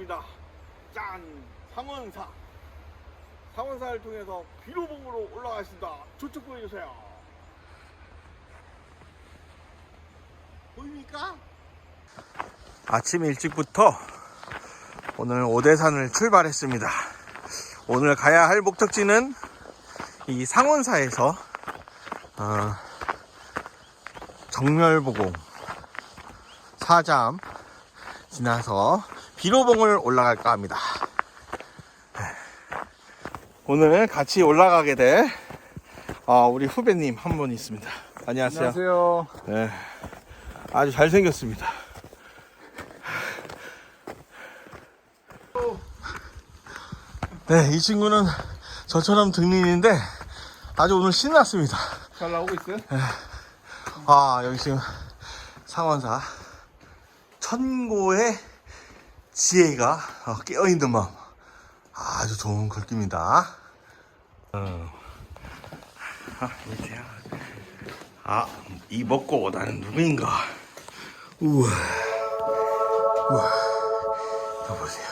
왔습니다. 짠! 상원사. 상원사를 통해서 비로봉으로 올라가겠습니다. 저쪽 보여주세요. 보입니까? 아침 일찍부터 오늘 오대산을 출발했습니다. 오늘 가야 할 목적지는 이 상원사에서 어, 정멸보공 사잠 지나서 비로봉을 올라갈까 합니다. 네. 오늘 같이 올라가게 될 어, 우리 후배님 한 분 있습니다. 안녕하세요. 안녕하세요. 네. 아주 잘생겼습니다. 네, 이 친구는 저처럼 등린인데 아주 오늘 신났습니다. 잘 나오고 있어요? 아, 여기 지금 상원사 천고의 지혜가 어, 깨어있는 마음 아주 좋은 글귀입니다. 어. 아. 아, 이 먹고 나는 누구인가? 우와, 우와, 이거 보세요.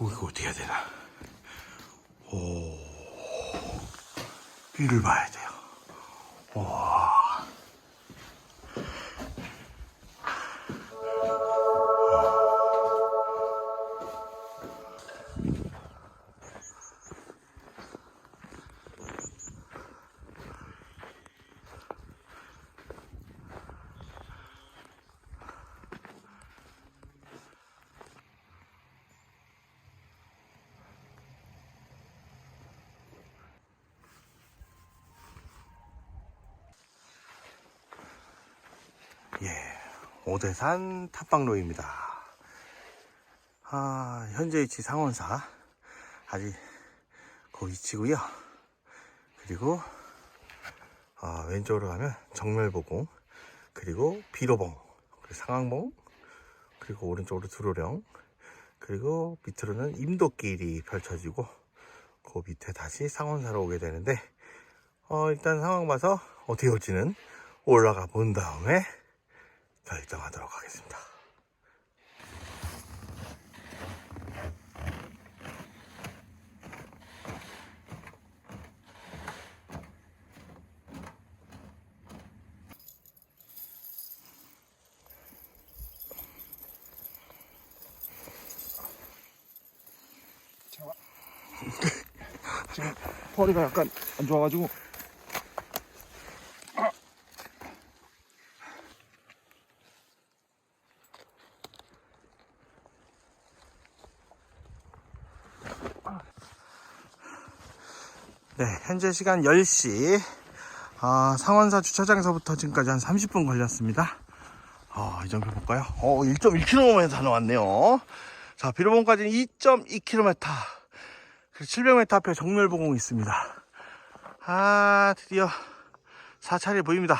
오, 이거 어떻게 해야 되나? 오, 위를 봐야 돼요. 와. 예, 오대산 탑방로입니다. 아, 현재 위치 상원사 아직 그 위치고요. 그리고 아, 왼쪽으로 가면 정멸보공, 그리고 비로봉, 그리고 상항봉, 그리고 오른쪽으로 두로령, 그리고 밑으로는 임도길이 펼쳐지고 그 밑에 다시 상원사로 오게 되는데 어, 일단 상황 봐서 어떻게 올지는 올라가 본 다음에 결정하도록 하겠습니다. 지금 허리가 약간 안 좋아가지고 네, 현재 시간 10시. 아, 상원사 주차장에서부터 지금까지 한 30분 걸렸습니다. 어, 이 정도 볼까요? 어, 1.1km 다 나왔네요. 자, 비로봉까지는 2.2km. 그리고 700m 앞에 정멸보공이 있습니다. 아, 드디어 사찰이 보입니다.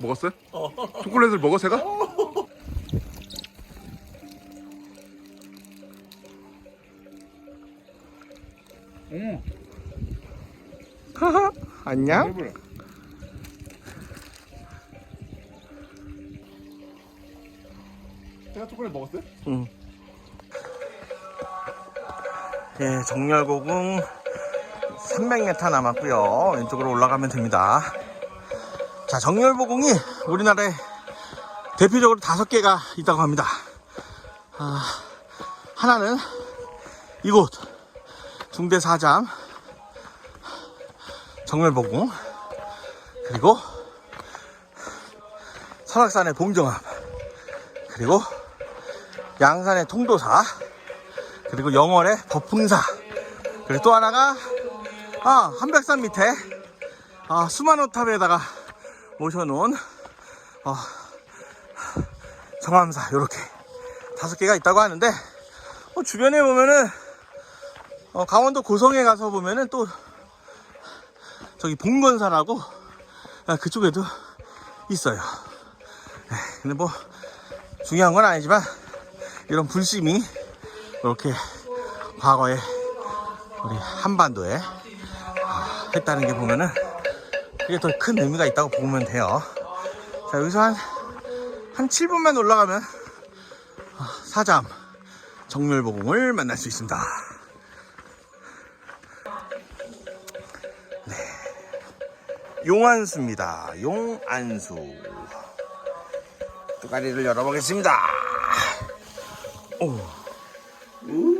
먹었어요? 초콜릿을 먹어 새가? 응. 안녕? 배불러. 새가 초콜릿 먹었어요? 응. 예, 정렬고궁 300m 남았고요. 왼쪽으로 올라가면 됩니다. 자, 정렬보궁이 우리나라에 대표적으로 다섯 개가 있다고 합니다. 아, 하나는 이곳 중대사장 정멸보궁 그리고 설악산의 봉정암 그리고 양산의 통도사 그리고 영월의 법흥사 그리고 또 하나가 아, 한백산 밑에 아, 수만호탑에다가 모셔놓은 어, 정암사 요렇게 다섯 개가 있다고 하는데 어, 주변에 보면은 어, 강원도 고성에 가서 보면은 또 저기 봉건산하고 아, 그쪽에도 있어요. 에, 근데 뭐 중요한 건 아니지만 이런 불심이 이렇게 과거에 우리 한반도에 어, 했다는 게 보면은 이게 더 큰 의미가 있다고 보면 돼요. 자 여기서 한, 한 7분만 올라가면 어, 사잠 정멸보궁을 만날 수 있습니다. 네. 용안수입니다. 용안수. 뚜가리를 열어보겠습니다. 오.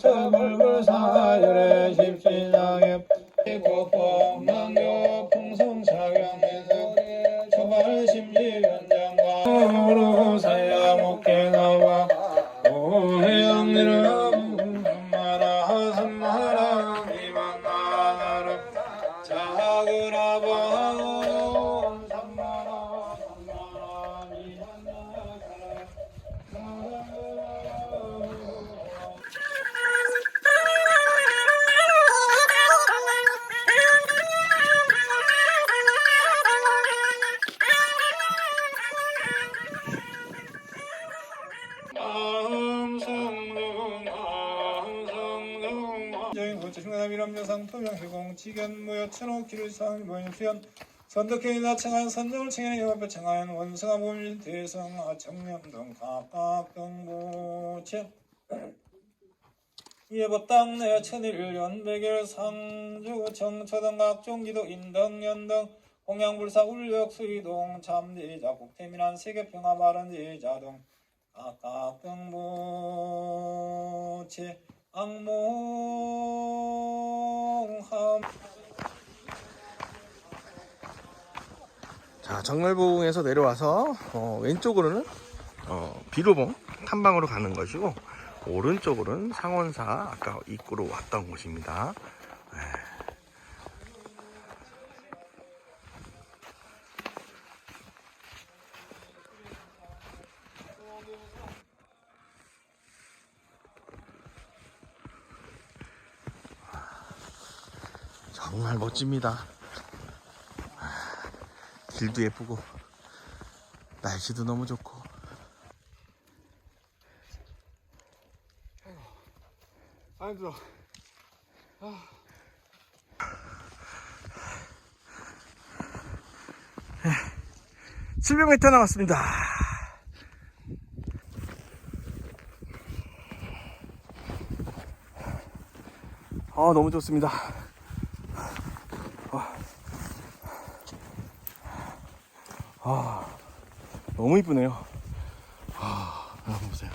암성동 암성동 저인고체승나미람여상 토명희공 지견 무여 천호 기르상 모임수연. 선덕현이 나청한 선정을 청하는 영업에 청하연 원성아 몸일 대성 아청렴동 각각등보체 예법당 내 천일연 백일 상주 정처등 각종기도 인덕연등 공양불사 울력 수이동 참지자 국태민한 세계평화 마른지자동 각각등보체 악몽함 자, 정멸봉에서 내려와서 어, 왼쪽으로는 어, 비로봉 탐방으로 가는 것이고 오른쪽으로는 상원사 아까 입구로 왔던 곳입니다. 네. 정말 멋집니다. 길도 예쁘고 날씨도 너무 좋고 안 들어. 700m 남았습니다. 아 너무 좋습니다. 너무 이쁘네요. 아, 한번 보세요.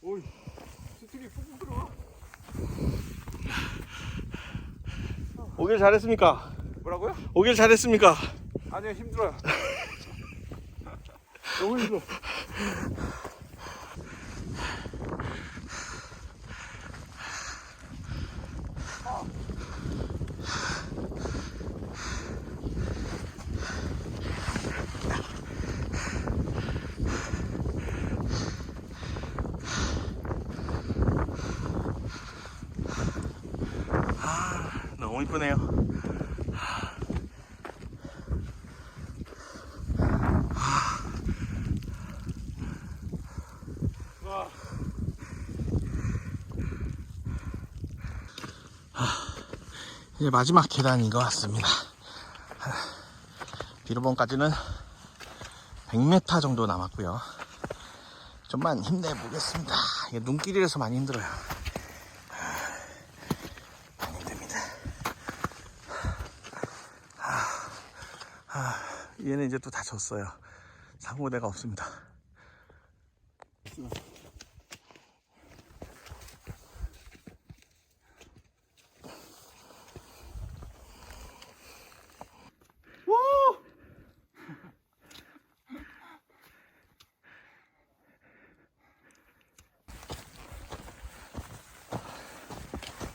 오이. 스틱이 푹푹 들어가. 오길 잘했습니까? 뭐라고요? 오길 잘했습니까? 아니요 힘들어요. 너무 힘들어. 너무 이쁘네요. 와. 이제 마지막 계단인 것 같습니다. 비로봉까지는 100m 정도 남았고요. 좀만 힘내보겠습니다. 눈길이라서 많이 힘들어요. 많이 힘듭니다. 아, 아, 얘는 이제 또 다 졌어요. 상호대가 없습니다.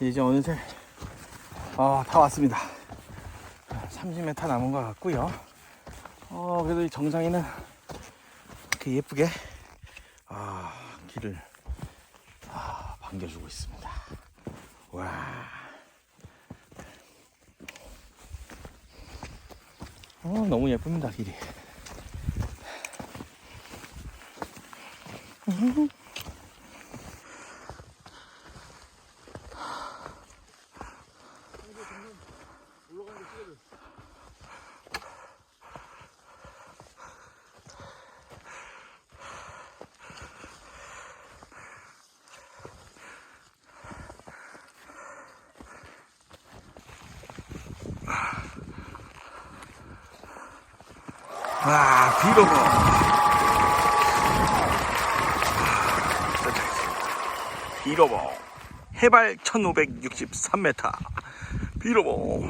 이제 어느새 어, 다 왔습니다. 30m 남은 것 같고요. 어, 그래도 이 정상에는 이렇게 예쁘게 아, 길을 아, 반겨주고 있습니다. 와. 어, 너무 예쁩니다, 길이. 와, 비로고. 비로보. 해발 1563m. 비로보.